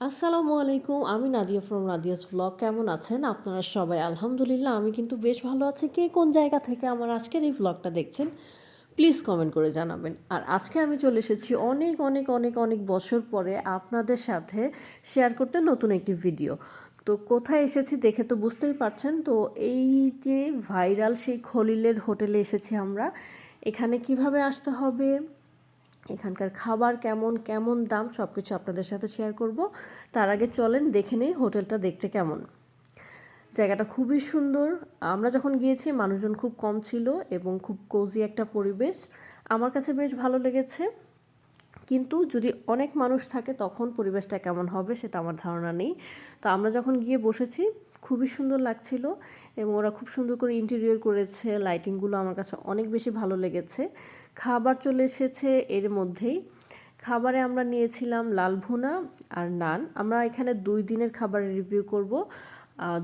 আসসালামু আলাইকুম, আমি নাদিয়া ফ্রম নাদিয়াস ভ্লগ কেমন আছেন? আপনারা সবাই, আলহামদুলিল্লাহ, আমি কিন্তু বেশ ভালো আছি। কে কোন জায়গা থেকে আমার আজকের এই ভ্লগটা দেখছেন প্লিজ কমেন্ট করে জানাবেন। আর আজকে আমি চলে এসেছি অনেক অনেক অনেক অনেক বছর পরে আপনাদের সাথে শেয়ার করতে নতুন একটি ভিডিও তো কোথায় এসেছি দেখে তো বুঝতেই পারছেন, তো এই যে ভাইরাল সেই খলিলের হোটেলে এসেছি আমরা। এখানে কীভাবে আসতে হবে এখানকার খাবার কেমন কেমন দাম সব কিছু আপনাদের সাথে শেয়ার করব। তার আগে চলেন দেখে নেই হোটেলটা দেখতে কেমন। জায়গাটা খুবই সুন্দর। আমরা যখন গিয়েছি, মানুষজন খুব কম ছিল এবং খুব কোজি একটা পরিবেশ। আমার কাছে বেশ ভালো লেগেছে। কিন্তু যদি অনেক মানুষ থাকে, তখন পরিবেশটা কেমন হবে সেটা আমার ধারণা নেই। তো আমরা যখন গিয়ে বসেছি, খুবই সুন্দর লাগছিল এবং ওরা খুব সুন্দর করে ইন্টেরিয়র করেছে। লাইটিংগুলো আমার কাছে অনেক বেশি ভালো লেগেছে। খাবার চলে এসেছে এর মধ্যেই। খাবারে আমরা নিয়েছিলাম লাল ভুনা আর নান। আমরা এখানে দুই দিনের খাবারের রিভিউ করব।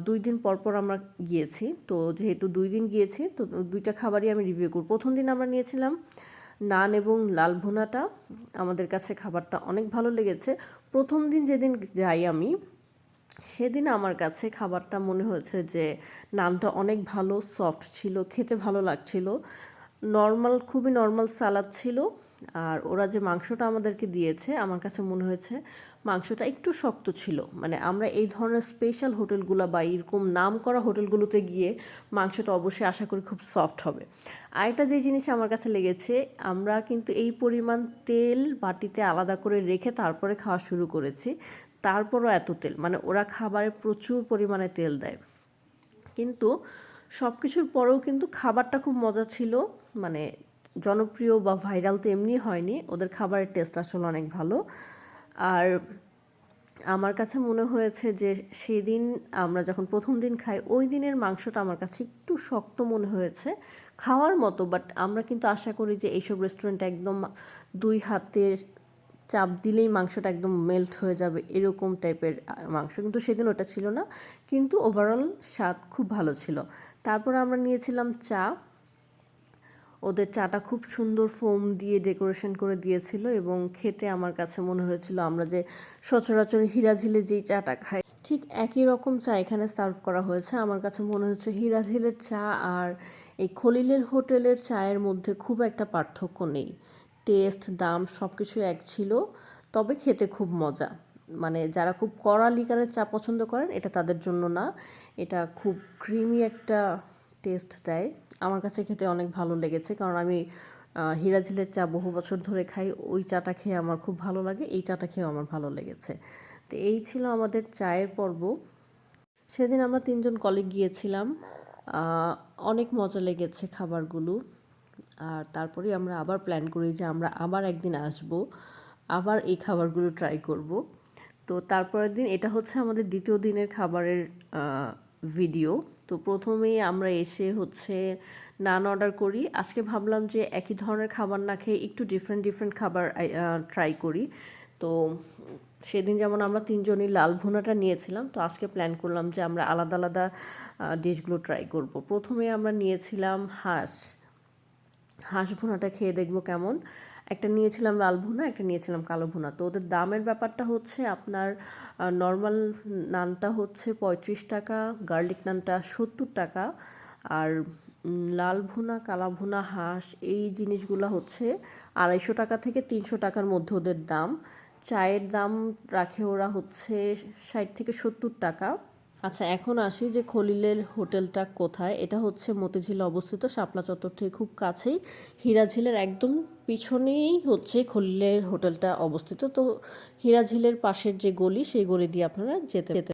দুই দিন পর পর আমরা গিয়েছি। তো যেহেতু দুই দিন গিয়েছি, তো দুইটা খাবারই আমি রিভিউ করব। প্রথম দিন আমরা নিয়েছিলাম নান এবং লাল ভুনাটা। আমাদের কাছে খাবারটা অনেক ভালো লেগেছে। প্রথম দিন যেদিন যাই আমি, সেদিন আমার কাছে খাবারটা মনে হয়েছে যে, নানটা অনেক ভালো সফট ছিল, খেতে ভালো লাগছিল। নর্মাল খুবই নর্মাল সালাদ ছিল। আর ওরা যে মাংসটা আমাদেরকে দিয়েছে, আমার কাছে মনে হয়েছে মাংসটা একটু শক্ত ছিল। মানে আমরা এই ধরনের স্পেশাল হোটেলগুলো বা এরকম নাম করা হোটেলগুলোতে গিয়ে মাংসটা অবশ্যই আশা করি খুব সফট হবে। আর আরেকটা যে জিনিস আমার কাছে লেগেছে, আমরা কিন্তু এই পরিমাণ তেল বাটিতে আলাদা করে রেখে তারপরে খাওয়া শুরু করেছি। তারপরও এত তেল মানে ওরা খাবারে প্রচুর পরিমাণে তেল দেয়। কিন্তু সব কিছুর পরেও কিন্তু খাবারটা খুব মজা ছিল। মানে জনপ্রিয় বা ভাইরাল তো এমনি হয়নি। ওদের খাবারের টেস্ট আসলে অনেক ভালো। আর আমার কাছে মনে হয়েছে যে সেই দিন আমরা যখন প্রথম দিন খাই, ওই দিনের মাংসটা আমার কাছে একটু শক্ত মনে হয়েছে খাওয়ার মতো। বাট আমরা কিন্তু আশা করি যে এইসব রেস্টুরেন্টে একদম দুই হাতে চাপ দিলেই মাংসটা একদম মেল্ট হয়ে যাবে এরকম টাইপের মাংস। কিন্তু সেদিন ওটা ছিল না। কিন্তু ওভারঅল স্বাদ খুব ভালো ছিল। তারপর আমরা নিয়েছিলাম চা। ওদের চাটা খুব সুন্দর ফোম দিয়ে ডেকোরেশন করে দিয়েছিল এবং খেতে আমার কাছে মনে হয়েছিল আমরা যে সচরাচর হিরাঝিলে যেই চাটা খাই, ঠিক একই রকম চা এখানে সার্ভ করা হয়েছে। আমার কাছে মনে হচ্ছে হিরাঝিলের চা আর এই খলিলের হোটেলের চায়ের মধ্যে খুব একটা পার্থক্য নেই। টেস্ট, দাম সব কিছু এক ছিল, তবে খেতে খুব মজা। মানে যারা খুব কড়া লিকারের চা পছন্দ করেন, এটা তাদের জন্য না। এটা খুব ক্রিমি একটা টেস্ট দেয়। আমার কাছে খেতে অনেক ভালো লেগেছে, কারণ আমি হিরাঝিলের চা বহু বছর ধরে খাই, ওই চাটা খেয়ে আমার খুব ভালো লাগে, এই চাটা খেয়েও আমার ভালো লেগেছে। তো এই ছিল আমাদের চায়ের পর্ব। সেদিন আমরা তিনজন কলিগ গিয়েছিলাম অনেক মজা লেগেছে খাবারগুলো। আর তারপরে আমরা আবার প্ল্যান করি যে আমরা আবার একদিন আসব, আবার এই খাবারগুলো ট্রাই করব। তো তারপরের দিন এটা হচ্ছে আমাদের দ্বিতীয় দিনের খাবারের ভিডিও তো প্রথমেই আমরা এসে হচ্ছে নান অর্ডার করি। আজকে ভাবলাম যে একই ধরনের খাবার না খেয়ে একটু ডিফারেন্ট ডিফারেন্ট খাবার ট্রাই করি। তো সেদিন যেমন আমরা তিনজনই লাল ভুনাটা নিয়েছিলাম, তো আজকে প্ল্যান করলাম যে আমরা আলাদা আলাদা ডিশগুলো ট্রাই করব। প্রথমে আমরা নিয়েছিলাম হাঁস। হাঁস ভুনাটা খেয়ে দেখব কেমন। একটা নিয়েছিলাম লাল ভুনা, একটা নিয়েছিলাম কালো ভুনা। তো ওদের দামের ব্যাপারটা হচ্ছে আপনার নর্মাল নানটা হচ্ছে পঁয়ত্রিশ টাকা গার্লিক নানটা সত্তর টাকা, আর লাল ভুনা, কালা ভুনা, হাঁস, এই জিনিসগুলো হচ্ছে আড়াইশো টাকা থেকে তিনশো টাকার মধ্যে ওদের দাম। চায়ের দাম রাখে ওরা হচ্ছে ষাট থেকে সত্তর টাকা। আচ্ছা এখন আসি যে খলিলের হোটেলটা কোথায়। এটা হচ্ছে মতিঝিল অবস্থিত শাপলা চত্বর থেকে খুব কাছেই। হীরাঝিলের একদম পিছনেই হচ্ছে খলিলের হোটেলটা অবস্থিত। তো হীরাঝিলের পাশের যে গলি, সেই গলি দিয়ে আপনারা যেতে যেতে